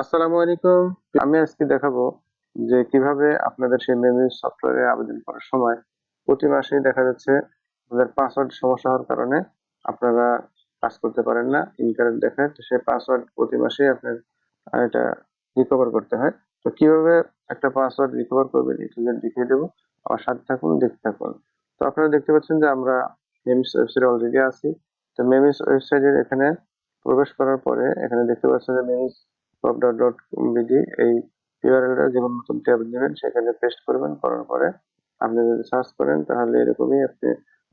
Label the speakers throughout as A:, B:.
A: আসসালামু আলাইকুম। আমি আজকে দেখাবো যে কীভাবে আপনাদের সেই মেমরি সফটওয়্যারে আবেদন করার সময় প্রতি মাসেই দেখা যাচ্ছে আপনাদের পাসওয়ার্ড সমস্যা হওয়ার কারণে আপনারা কাজ করতে পারেন না ইনকারেক্ট দেখায়। তো সেই পাসওয়ার্ড প্রতি মাসেই আপনার এটা রিকভার করতে হয়। তো কীভাবে একটা পাসওয়ার্ড রিকভার করবেন এটা দেখিয়ে দেবো। আমার সাথে থাকুন, দেখতে থাকুন। তো আপনারা দেখতে পাচ্ছেন যে আমরা মেমিস ওয়েবসাইটে অলরেডি আছি। তো মেমিস ওয়েবসাইটের এখানে প্রবেশ করার পরে এখানে দেখতে পাচ্ছেন যে মেমিস ডট ডট বিডি এই ইউআরএলটা যখন নতুন ট্যাব নেবেন, সেখানে পেস্ট করবেন, করার পরে আপনি যদি সার্চ করেন, তাহলে এরকমই আপনি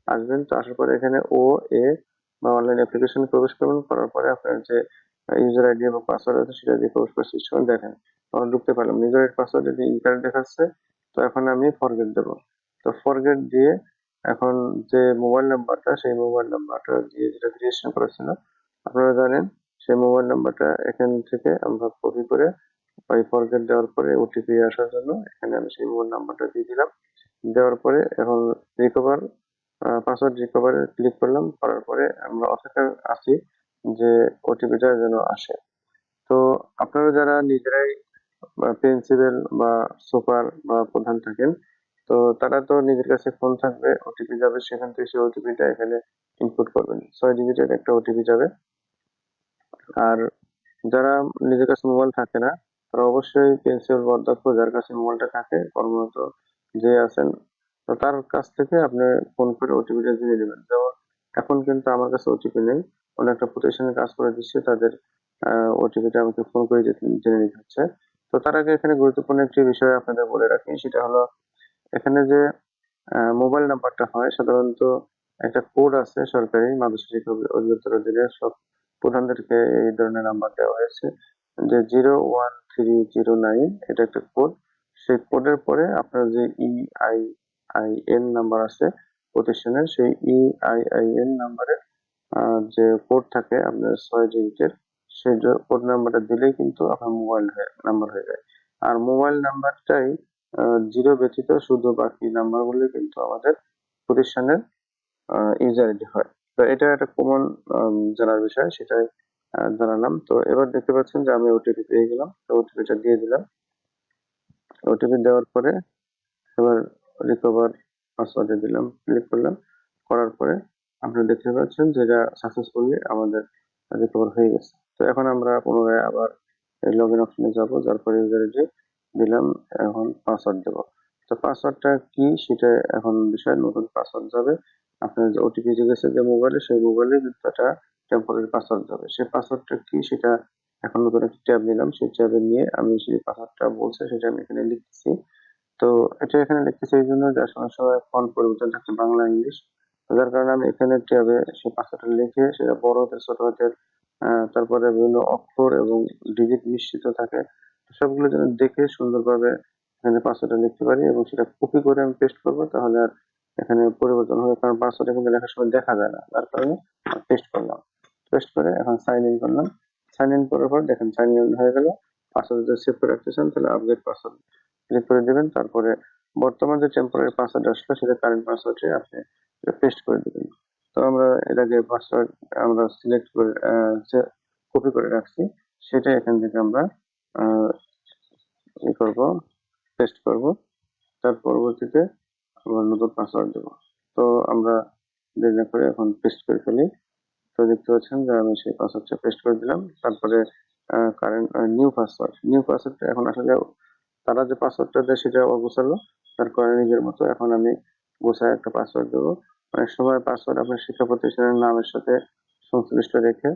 A: আসবেন। তো আসার পরে এখানে ও এ বা অনলাইন অ্যাপ্লিকেশন প্রবেশ করবেন, করার পরে আপনার যে ইউজার আইডি এবং পাসওয়ার্ড আছে, সেটা দিয়ে প্রবেশ করে সিস্টেম দেখেন তখন ঢুকতে পারলাম। ইউজার আইডি পাসওয়ার্ড যদি ইনকারেক্ট দেখাচ্ছে, তো এখন আমি ফরগেট দেবো। তো ফরগেট দিয়ে এখন যে মোবাইল নাম্বারটা সেই মোবাইল নাম্বারটা দিয়ে যেটা রেজিস্ট্রেশন করেছিল, আপনারা জানেন সেই মোবাইল নাম্বারটা এখান থেকে আমরা কপি করে ওই ফরগেট দেওয়ার পরে ওটিপি আসার জন্য এখানে আমি সেই মোবাইল নাম্বারটা দিয়ে দিলাম। দেওয়ার পরে এখন রিকভার পাসওয়ার্ড রিকভারে ক্লিক করলাম, করার পরে আমরা অপেক্ষা আছি যে ওটিপিটা যেন আসে। তো আপনারা যারা নিজেরাই প্রিন্সিপাল বা সুপার বা প্রধান থাকেন, তো তারা তো নিজের কাছে ফোন থাকবে ওটিপি যাবে, সেখান থেকে সেই ওটিপিটা এখানে ইনপুট করবেন। ছয় ডিজিটের একটা ওটিপি যাবে। আর যারা নিজের কাছে মোবাইল থাকে না, তারা অবশ্যই পেন্সিল বা অধ্যক্ষ যার কাছে মোবাইলটা থাকে, কর্মরত যে আছেন, তো তার কাছ থেকে আপনি ফোন করে ওটিপিটা জেনে নেবেন যেমন এখন কিন্তু আমার কাছে ওটিপি নেই অন্য একটা প্রতিষ্ঠানে কাজ করে দিচ্ছে, তাদের ওটিপিটা আমাকে ফোন করে জেনে- নিতে হচ্ছে। তো তার আগে এখানে গুরুত্বপূর্ণ একটি বিষয় আপনাদের বলে রাখি, সেটা হলো এখানে যে মোবাইল নাম্বারটা হয়, সাধারণত একটা কোড আছে সরকারি মাদ্রাসা শিক্ষা অধিদপ্তর অধীনে সব প্রধানদেরকে এই ধরনের নাম্বার দেওয়া হয়েছে। যে zero one three zero nine এটা একটা কোড সেই কোডের পরে আপনার যে E I I N number আছে প্রতিষ্ঠানের সেই ই আই আই এন নাম্বারের যে কোড থাকে আপনার ছয় ডিজিটের সেই কোড নাম্বারটা দিলেই কিন্তু আপনার মোবাইল নাম্বার হয়ে যায়। আর মোবাইল নাম্বারটাই জিরো ব্যতীত শুধু বাকি নাম্বারগুলি কিন্তু আমাদের প্রতিষ্ঠানের ইউজার আইডি হয়। তো এটা একটা কমন জানার বিষয়, সেটাই জানালাম। তো এবার দেখতে পাচ্ছেন যে আমি ওটিপি পেয়ে গেলাম, তো ওটিপিটা দিয়ে দিলাম। ওটিপি দেওয়ার পরে এবার রিকভার পাসওয়ার্ডে দিলাম ক্লিক করলাম। করার পরে আপনারা দেখতে পাচ্ছেন যে এটা সাকসেসফুলি আমাদের রিকভার হয়ে গেছে। তো এখন আমরা পুনরায় আবার লগ ইন অপশনে যাব, যার পরে ইউজার আইডি দিলাম, এখন পাসওয়ার্ড দেবো। তো পাসওয়ার্ডটা কি, সেটা এখন বিষয়, নতুন পাসওয়ার্ড যাবে। আপনার যে ওটিপি যে গেছে যে মোবাইলে সেই মোবাইলে কিন্তু একটা টেম্পোরারি পাসওয়ার্ড যাবে সেই পাসওয়ার্ডটা কি সেটা এখন নতুন একটা ট্যাব নিলাম। সেই ট্যাবে নিয়ে আমি সেই পাসওয়ার্ডটা বলছে সেটা আমি এখানে লিখতেছি। তো এটা এখানে লিখতেছি এই জন্য যে আসলে সময় ফন্ট পরিবর্তন থাকছে বাংলা ইংলিশ যার কারণে আমি এখানে ট্যাবে সেই পাসওয়ার্ডটা লিখে সেটা বড় হাতের, ছোট হাতের তারপরে বিভিন্ন অক্ষর এবং ডিজিট মিশ্রিত থাকে। সবগুলো যেন দেখে সুন্দরভাবে এখানে পাসওয়ার্ডটা লিখতে পারি এবং সেটা কপি করে আমি পেস্ট করব, তাহলে আর এখানে পরিবর্তন হবে, কারণ পাসওয়ার্ড কিন্তু লেখার সময় দেখা যায় না। যার কারণে পেস্ট করলাম। পেস্ট করে এখন সাইন ইন করলাম। সাইন ইন করার পর দেখেন সাইন ইন হয়ে গেল। পাসওয়ার্ড যদি সেভ করে রাখতে চান, তাহলে আপডেট পাসওয়ার্ড ক্লিক করে দিবেন। তারপরে বর্তমান যে টেম্পোরারি পাসওয়ার্ড আসলো, সেটা কারেন্ট পাসওয়ার্ডে আপনি পেস্ট করে দিবেন। তো আমরা এর আগে পাসওয়ার্ড আমরা সিলেক্ট করে কপি করে রাখছি, সেটা এখান থেকে আমরা ই করব পেস্ট করব। তার পরবর্তীতে আবার নতুন পাসওয়ার্ড দেবো। তো আমরা দেরি করে এখন পেস্ট করে ফেলি। তো দেখতে পাচ্ছেন যে আমি সেই পাসওয়ার্ডটা পেস্ট করে দিলাম। তারপরে কারেন্ট নিউ পাসওয়ার্ড নিউ পাসওয়ার্ডটা এখন আসলে তারা যে পাসওয়ার্ডটা দেয় সেটা অগোছালো। তার কারণে নিজের মতো এখন আমি গোছায় একটা পাসওয়ার্ড দেবো। অনেক সময় পাসওয়ার্ড আপনার শিক্ষা প্রতিষ্ঠানের নামের সাথে সংশ্লিষ্ট রেখে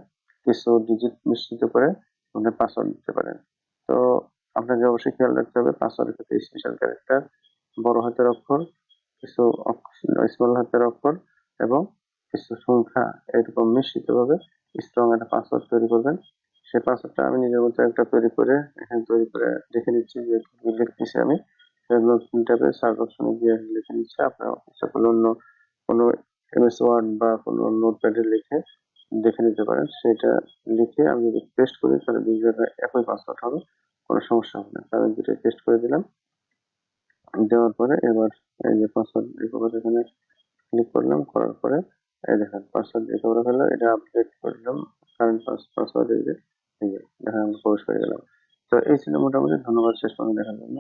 A: কিছু ডিজিট মিশ্রিত করে আপনি পাসওয়ার্ড দিতে পারেন। তো আপনাকে অবশ্যই খেয়াল রাখতে হবে পাসওয়ার্ডের ক্ষেত্রে স্পেশাল ক্যারেক্টার বড় হাতের অক্ষর কিছু স্মল হাতের অক্ষর এবং কিছু সংখ্যা এরকম মিশ্রিত ভাবে স্ট্রং একটা পাসওয়ার্ড তৈরি করবেন। সেই পাসওয়ার্ডটা আমি নিজের মতো একটা তৈরি করে এখানে তৈরি করে দেখে নিচ্ছি, যে লিখতেছি আমি। ট্যাবে সার্চ অপশনে গিয়ে লিখে নিচ্ছি। আপনার ইচ্ছা অন্য, কোনো এমএস ওয়ার্ড বা কোনো নোটপ্যাডে লিখে দেখে নিতে পারেন। সেটা লিখে আমি যদি পেস্ট করি, তাহলে দুই জায়গায় একই পাসওয়ার্ড হবে, কোনো সমস্যা হবে না। তাহলে দুটো পেস্ট করে দিলাম দেওয়ার পরে এবার এই যে পাসওয়ার্ড রিকভার এখানে ক্লিক করলাম, করার পরে এই দেখেন পাসওয়ার্ড রিকভার হলো, এটা আপডেট করলাম কারেন্ট পাসওয়ার্ড এই যে দেখেন আমি প্রবেশ করে গেলাম। তো এই ছিল মোটামুটি, ধন্যবাদ, শেষ পর্যন্ত দেখার জন্য।